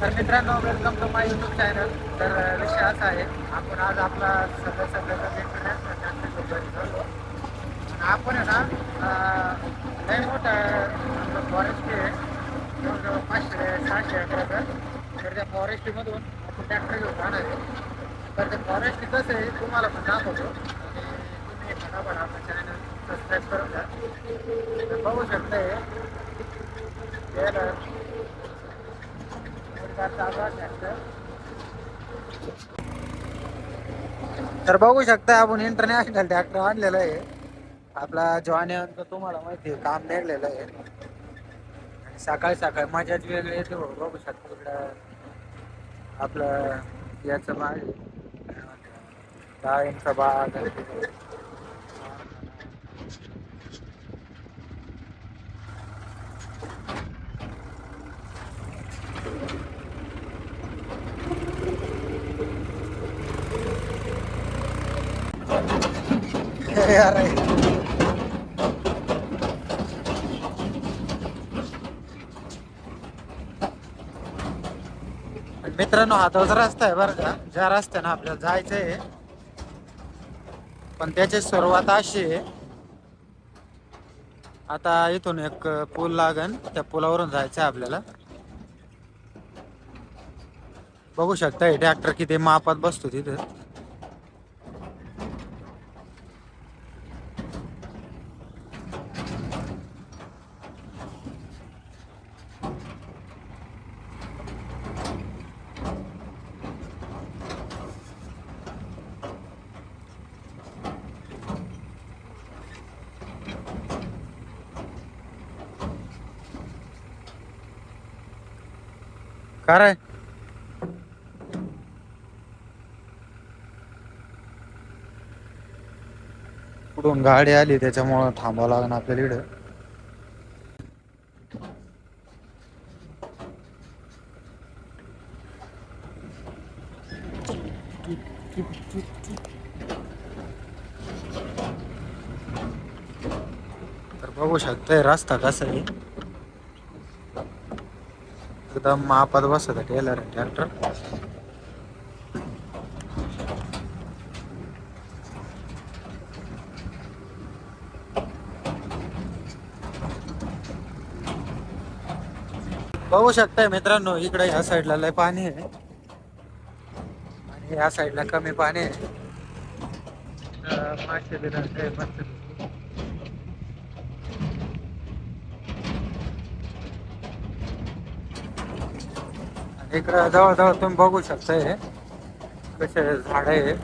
तर मित्रांनो welcome to my YouTube channel तर विषय असा आहे आपण आज आपला सगळ्या सगळ्याचा इंटरनॅशनल चॅनल झालो आपण आहे ना लय मोठा आपलं फॉरेस्ट आहे. जवळजवळ पाचशे सहाशे एकराचं तर त्या फॉरेस्टमधून आपण ट्रॅक्टर घेऊन जाणार आहे. तर ते फॉरेस्ट कसं आहे तुम्हाला पण दाखवतो. आणि तुम्ही फटाफट आपलं चॅनल सबस्क्राईब करून द्या बघू शकताय ट्रेलर तर बघू शकता आपण इंटरनॅशनल ट्रॅक्टर आणलेला आहे. आपला जॉन्यांचं तुम्हाला माहिती आहे काम निघलेलं आहे. आणि सकाळी सकाळी मजाच वेगळी येते बघू शकता इकडं आपलं याचं बाग आहे. इंचा बाग. डाळिंबचा आहे मित्रांनो हा तोच रस्ता आहे बरं का. ज्या रस्त्यानं आपल्याला जायचं आहे पण त्याची सुरुवात अशी आहे. आता इथून एक पूल लागन त्या पुलावरून जायचं आहे आपल्याला. बघू शकता हे ट्रॅक्टर किती मापात बसतो तिथं. काय रे? कुठून गाडी आली त्याच्यामुळं थांबावं लागणार आपल्याला इकडे तर बघू शकतोय रस्ता कसा आहे एकदम मापात बसत टेलर ट्रॅक्टर बघू शकताय मित्रांनो इकडे ह्या साईडला लय पाणी आहे. आणि ह्या साईडला कमी पाणी आहे. मासे बी मस्त मच्छी बी. आणि इकडं जवळजवळ तुम्ही बघू शकताय कसे झाड आहे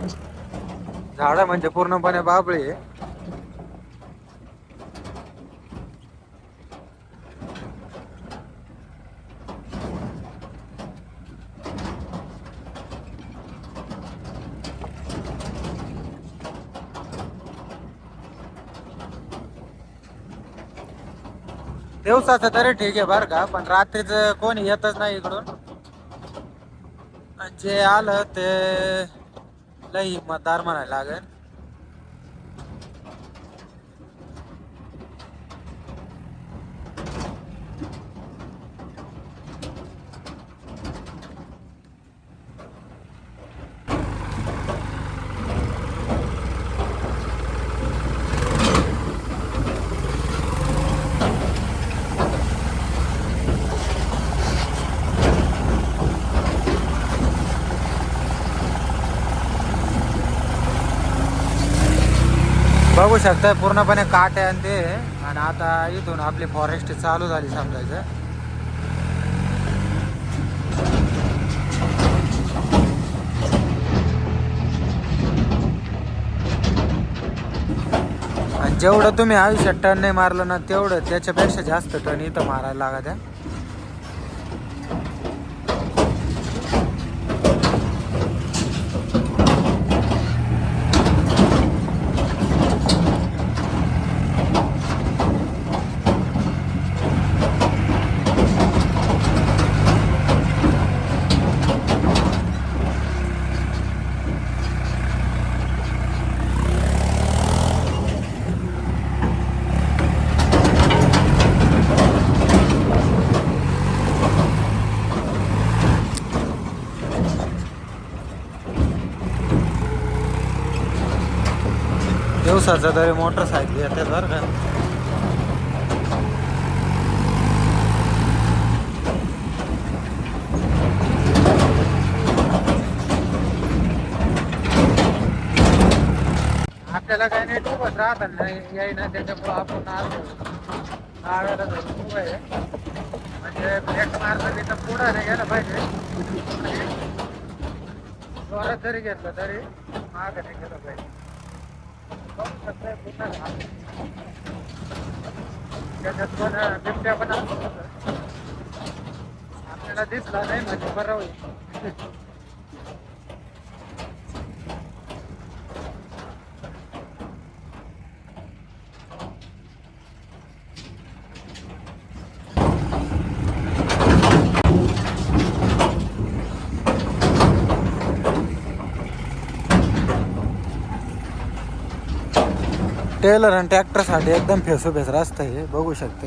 झाड म्हणजे पूर्णपणे बाबळी आहे दिवसाचं तरी ठीक आहे बरं का पण रात्रीच कोणी येतच नाही इकडून. जे आलं ते लई मतदार म्हणायला लागेल. बघू शकताय पूर्णपणे काट आहे आणि ते. आणि आता इथून आपली फॉरेस्ट चालू झाली समजायचं. आणि जेवढं तुम्ही आयुष्यात टन नाही मारलं ना तेवढं त्याच्यापेक्षा जास्त टन इथं मारायला लागत आहे. दिवसाचं तरी मोटरसायकल येते बरं का. आपल्याला काही नाही उभंच राहतात नाही. येईना त्याच्यामुळं आपण आलो. नाव्याला धरून उभं आहे म्हणजे ब्रेक मारलं तिथं पुढं नाही गेलं पाहिजे. जोरात जरी घेतलं तरी मागं नाही गेलं पाहिजे बघू शकताय पूर्ण घाम. त्याच्यात पण बिबट्या पण असतो आपल्याला दिसला नाही म्हणजे बरं होईल. टेलर आणि ट्रॅक्टरसाठी एकदम फेसोफेस रस्ता आहे बघू शकते.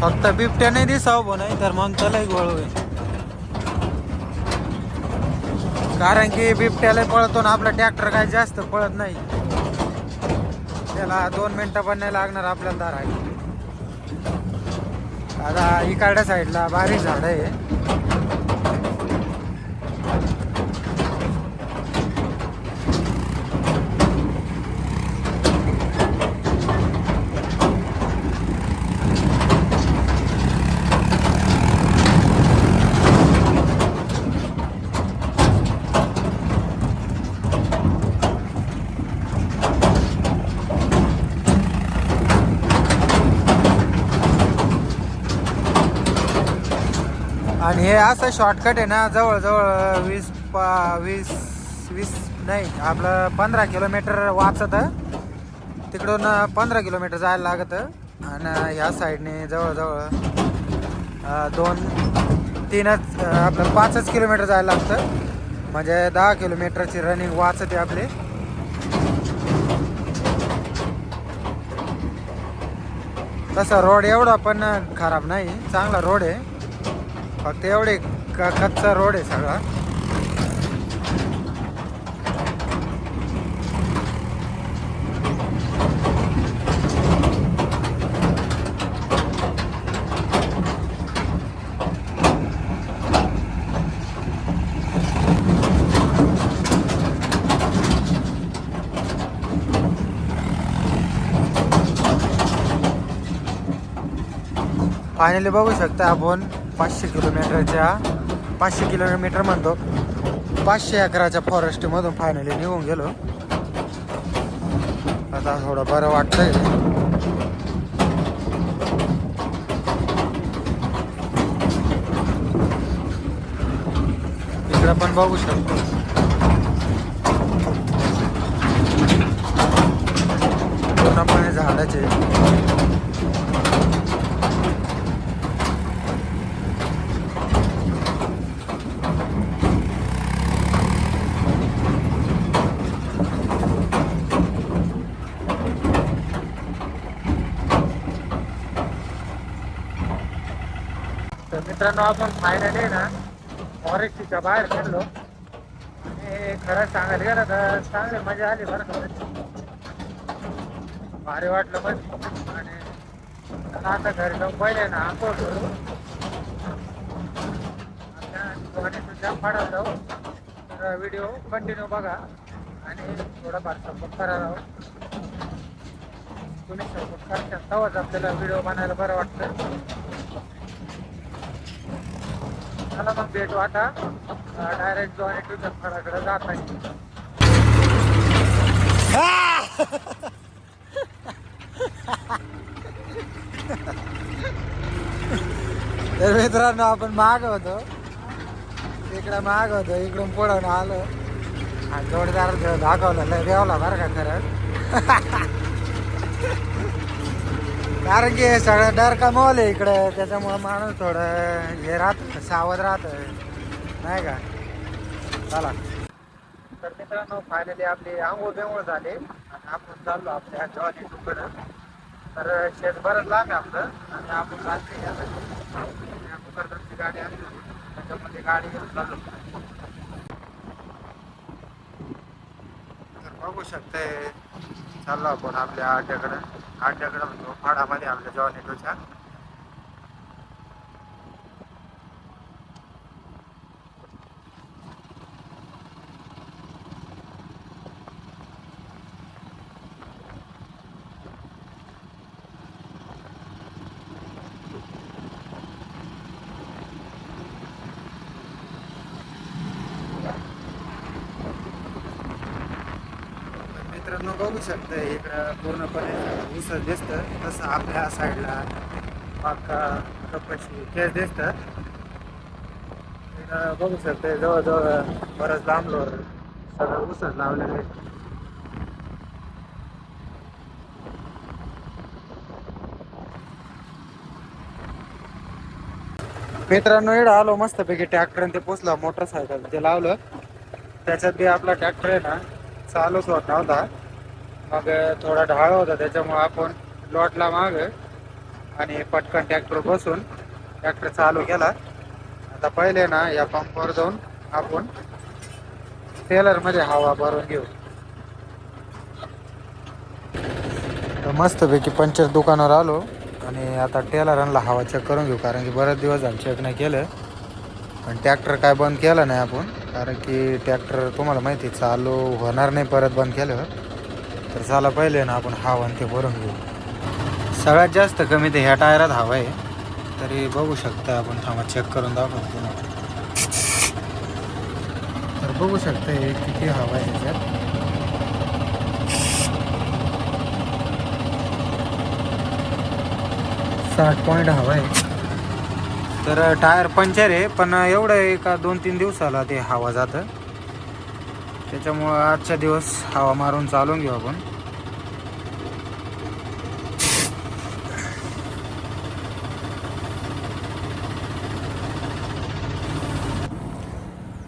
फक्त बिबट्या नाही दिसावं नाही तर मग त्यालाही गोळ होईल. कारण की बिबट्याला पळतो ना आपला ट्रॅक्टर काय जास्त पळत नाही. त्याला दोन मिनटं पण नाही लागणार आपल्याला दार आहे आता इकडच्या साईडला बारीक झाड आहे. आणि हे असं शॉर्टकट आहे ना जवळजवळ वीस पा वीस वीस नाही आपलं पंधरा किलोमीटर वाचत. तिकडून पंधरा किलोमीटर जायला लागत. आणि ह्या साईडने जवळजवळ दोन तीनच आपलं पाचच किलोमीटर जायला लागतं. म्हणजे दहा किलोमीटरची रनिंग वाचते आपली. तसा रोड एवढा पण खराब नाही. चांगला रोड आहे. फक्त एवढे कच्चा रोड आहे सगळा. फायनली बघू शकता आपण. पाचशे किलोमीटरच्या पाचशे किलोमीटर म्हणतो. पाचशे अकराच्या फॉरेस्टमधून फायनली निघून गेलो. आता थोडं बरं वाटतंय. इकडं पण बघू शकतो. पूर्णपणे झाडाचे तर मित्रांनो आपण फायनली ना फॉरेस्टच्या बाहेर पडलो. आणि खरं सांगायला गेलं तर चांगली मजा आली बरं का? भारी वाटलं पण. आणि आता घरी जाऊन पहिले ना आंघोळ करू. जाऊ. तर व्हिडिओ कंटिन्यू बघा. आणि थोडाफार सपोर्ट करा राहू तुम्ही सपोर्ट करता तेव्हाच आपल्याला व्हिडिओ बनायला बरं वाटतं. झाला मग भेटू आता डायरेक्ट जो आणि ट्युशन जात आहे. तर मित्रांनो आपण माग होतो. इकडं माग होतो इकडून पुढं आलो. आणि जोडदार दाखवलं लय बेवला बरं का खरं. कारण की सगळं डर आहे इकडे? त्याच्यामुळं माणूस थोडं हे राहत सावध राहत. नाही का? चला. तर मित्रांनो फायनली आपली आंघोळ बिंघोळ झाले. आणि आपण चाललो आपल्या जॉनी टूकडं तर शेत बरंच लांब आहे आपलं. आणि आपण चालते मुखर्दमची गाडी आणली त्याच्यामध्ये गाडी घेऊन चाललो. तर बघू शकते चाललो आपण आपल्या आठ दगड म्हणतो फाडामध्ये आपल्या जॉनी टूच्या आपण बघू शकतो इकडं पूर्णपणे ऊस दिसतं तसं आपल्या साईडला पाका कपाशी तेच दिसतं. इकडं बघू शकतो जवळजवळ बरंच लांबलो सगळं ऊसच लावलेलं आहे. मित्रांनो एवढं आलो मस्तपैकी ट्रॅक्टर ते पोचला मोटरसायकल ते लावलं. त्याच्यात बी आपला ट्रॅक्टर आहे ना चालूच होत नव्हता मग थोडा ढाळ होता त्याच्यामुळे आपण लॉटला माग आणि पटकन ट्रॅक्टर बसून ट्रॅक्टर चालू केला. आता पहिले ना या पंपवर जाऊन आपण टेलरमध्ये हवा भरून घेऊ. तर मस्तपैकी पंचर दुकानावर आलो आणि आता टेलरांना हवा चेक करून घेऊ कारण की बरेच दिवस झाले चेक नाही केलं. पण ट्रॅक्टर काय बंद केलं नाही आपण कारण की ट्रॅक्टर तुम्हाला माहिती चालू होणार नाही परत बंद केलं. तर चला पहिले ना आपण हवा आणि ते भरून घेऊ. सगळ्यात जास्त कमी ते ह्या टायरात हवा आहे. तरी बघू शकता आपण. थांबा चेक करून दाखवतो. तुम्हाला तर बघू शकता हे किती हवा आहे त्याच्यात साठ पॉईंट हवा आहे. तर टायर पंचर आहे पण एवढं आहे दोन तीन दिवसाला ते हवा जातं. त्याच्यामुळं आजचा दिवस हवा मारून चालून घेऊ आपण.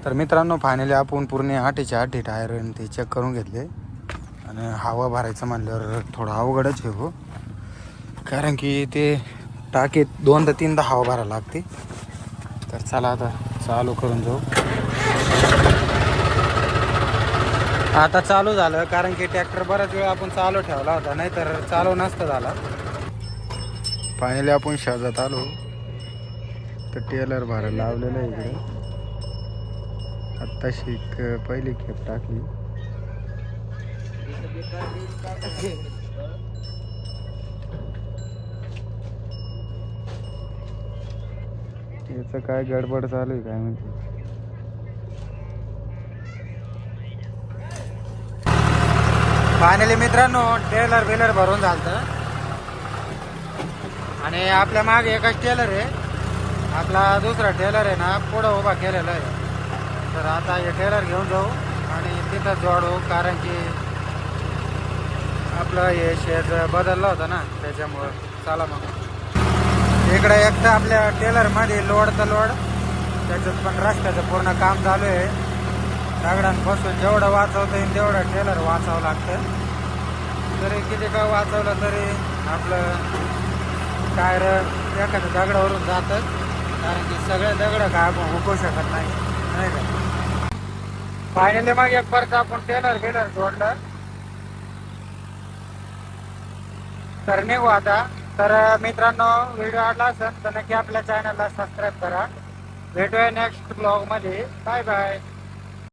तर मित्रांनो फायनली आपण पूर्ण आठीच्या आठी टायर ते चेक करून घेतले. आणि हवा भरायचं म्हणल्यावर थोडं अवघडच आहे हो. कारण की ते टाकीत दोनदा तीनदा हवा भरायला लागते. तर चला आता चालू करून जाऊ. आता चालू झालं कारण की ट्रॅक्टर बराच वेळ आपण चालू ठेवला होता नाहीतर चालू नसतं झाला. फायनली आपण शाजात आलो. तर टेलर भरायला लावलेलं आहे इकडे. आत्ताशी एक पहिली खेप टाकली. याचं काय गडबड चालू आहे काय माहिती? फायनली मित्रांनो टेलर बिलर भरून झालं आणि आपल्या मागे एकच टेलर आहे. आपला दुसरा टेलर आहे ना पुढं उभा केलेला आहे. तर आता हे टेलर घेऊन जाऊ आणि तिथं जोडू कारण की आपलं हे शेत बदललं होतं ना त्याच्यामुळं. चला मग. इकडं एक तर आपल्या टेलरमध्ये लोड तर लोड त्याच्यात पण रस्त्याचं पूर्ण काम चालू आहे. दगडांपासून जेवढं वाचवता येईल तेवढं टेलर वाचावं लागतं. तरी किती का वाचवलं तरी आपलं टायर एखाद्या दगडावरून जातं. कारण की सगळे दगड काय आपण हुकू शकत नाही. नाही का? फायनली मग एक परत आपण टेलर बिलर जोडलं. तर निघू आता. तर मित्रांनो व्हिडिओ आवडला असेल तर नक्की आपल्या चॅनलला सबस्क्राईब करा. भेटूया नेक्स्ट ब्लॉगमध्ये बाय बाय